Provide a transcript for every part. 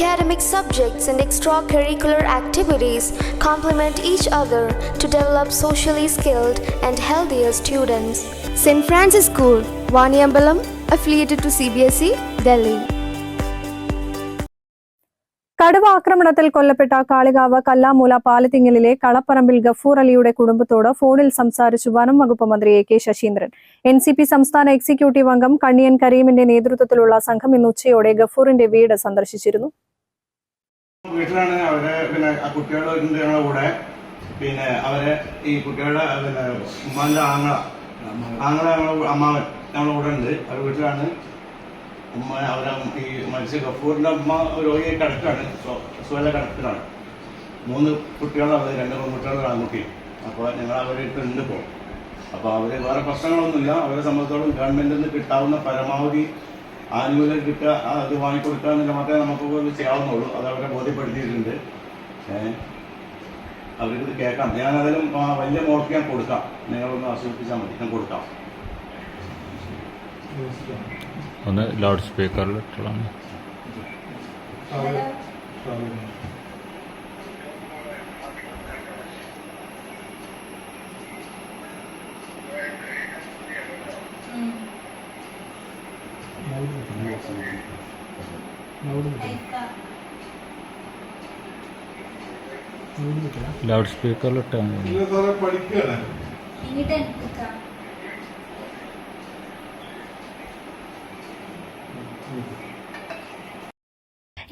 Academic subjects and extracurricular activities complement each other to develop socially skilled and healthier students. St. Francis School, Vaniambalam, affiliated to CBSE, Delhi. കടുവ ആക്രമണത്തിൽ കൊല്ലപ്പെട്ട കാളികാവ് കല്ലാമൂല പാലത്തിങ്ങലിലെ കളപ്പറമ്പിൽ ഗഫൂർ അലിയുടെ കുടുംബത്തോട് ഫോണിൽ സംസാരിച്ചു വനം വകുപ്പ് മന്ത്രി A K Saseendran N C P സംസ്ഥാന എക്സിക്യൂട്ടീവ് അംഗം കണ്ണിയൻ കരീമിന്റെ നേതൃത്വത്തിലുള്ള സംഘം ഇന്ന് ഉച്ചയോടെ ഗഫൂറിന്റെ വീട് സന്ദർശിച്ചിരുന്നു വീട്ടിലാണ് അവരെ പിന്നെ ആ കുട്ടികളുണ്ട് ഞങ്ങളുടെ കൂടെ. പിന്നെ അവരെ ഈ കുട്ടികളുടെ പിന്നെ ഉമ്മാന്റെ ആങ്ങള ആങ്ങള ഞങ്ങളെ അമ്മാവൻ ഞങ്ങളുടെ കൂടെ ഉണ്ട്. അവരുടെ വീട്ടിലാണ് ഉമ്മ അവരെ ഈ മരിച്ച ഗഫൂറിന്റെ അമ്മ രോഗിയെ കിടക്കാണ്. സുഖ കിടക്കിലാണ് മൂന്ന് കുട്ടികളാണ് രണ്ട് പെൺകുട്ടികളും ആൺകുട്ടിയും ആൺകുട്ടി അപ്പോൾ ഞങ്ങൾ അവരുടെ ഉണ്ട് ഇപ്പോൾ അപ്പോൾ അവർ വേറെ പ്രശ്നങ്ങളൊന്നുമില്ല. അവരെ സംബന്ധിച്ചോളം ഗവൺമെന്റിൽ നിന്ന് കിട്ടാവുന്ന പരമാവധി ആനുകൂല്യം കിട്ടുക അത് വാങ്ങിക്കൊടുക്കുക എന്നുള്ള മാത്രമേ നമുക്ക് ചെയ്യാവുന്നുള്ളൂ. അത് അവരെ ബോധ്യപ്പെടുത്തിയിട്ടുണ്ട്. ഏഹ് അവർക്കിത് കേൾക്കാം. ഞാൻ അതിലും വലിയ മോർക്ക് ഞാൻ കൊടുക്കാം. നിങ്ങളൊന്ന് ആസ്വദിപ്പിച്ചാൽ മതി. ഞാൻ കൊടുക്കാം. ഒന്ന് ലൗഡ് സ്പീക്കറിൽ ഇട്ടോളാം. ലൗഡ് സ്പീക്കറിൽ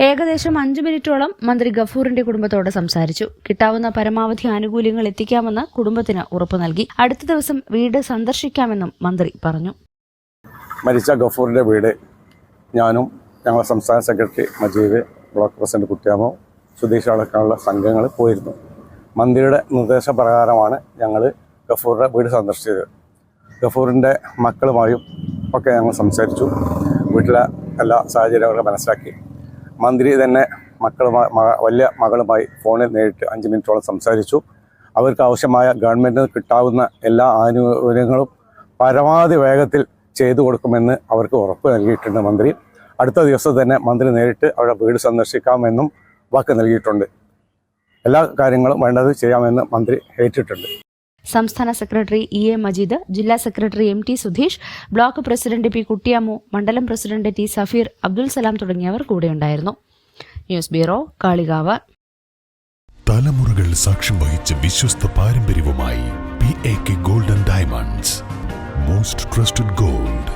ഏകദേശം അഞ്ചു മിനിറ്റോളം മന്ത്രി ഗഫൂറിന്റെ കുടുംബത്തോട് സംസാരിച്ചു. കിട്ടാവുന്ന പരമാവധി ആനുകൂല്യങ്ങൾ എത്തിക്കാമെന്ന് കുടുംബത്തിന് ഉറപ്പു നൽകി. അടുത്ത ദിവസം വീട് സന്ദർശിക്കാമെന്നും മന്ത്രി പറഞ്ഞു. മരിച്ച ഗഫൂറിന്റെ വീട് ഞാനും ഞങ്ങളുടെ സംസ്ഥാന secretary Majeed block president Kuttiyamo Sudheesh അടക്കമുള്ള സംഘങ്ങൾ പോയിരുന്നു. മന്ത്രിയുടെ നിർദ്ദേശപ്രകാരമാണ് ഞങ്ങൾ ഗഫൂറിന്റെ വീട് സന്ദർശിച്ചത്. ഗഫൂറിന്റെ മക്കളുമായും ഒക്കെ ഞങ്ങൾ സംസാരിച്ചു. വീട്ടിലെ എല്ലാ സാഹചര്യങ്ങളും മനസ്സിലാക്കി. മന്ത്രി തന്നെ മക്കളുമായി വലിയ മകളുമായി ഫോണിൽ നേരിട്ട് അഞ്ച് മിനിറ്റോളം സംസാരിച്ചു. അവർക്ക് ആവശ്യമായ ഗവൺമെന്റിന് കിട്ടാവുന്ന എല്ലാ ആനുകൂല്യങ്ങളും പരമാവധി വേഗത്തിൽ ചെയ്തു കൊടുക്കുമെന്ന് അവർക്ക് ഉറപ്പ് നൽകിയിട്ടുണ്ട് മന്ത്രി. അടുത്ത ദിവസം തന്നെ മന്ത്രി നേരിട്ട് അവരുടെ വീട് സന്ദർശിക്കാമെന്നും വാക്ക് നൽകിയിട്ടുണ്ട്. എല്ലാ കാര്യങ്ങളും വേണ്ടത് ചെയ്യാമെന്ന് മന്ത്രി ഏറ്റിട്ടുണ്ട്. സംസ്ഥാന സെക്രട്ടറി ഇ എ മജീദ് ജില്ലാ secretary M T Sudheesh block president P Kuttiyamu മണ്ഡലം പ്രസിഡന്റ് ടി സഫീർ അബ്ദുൽ സലാം തുടങ്ങിയവർ കൂടെയുണ്ടായിരുന്നു ന്യൂസ് ബ്യൂറോ കാളികാവ്. തലമുറകൾ സാക്ഷ്യം വഹിച്ച വിശ്വസ്ത പാരമ്പര്യവുമായി P A K golden diamonds most trusted gold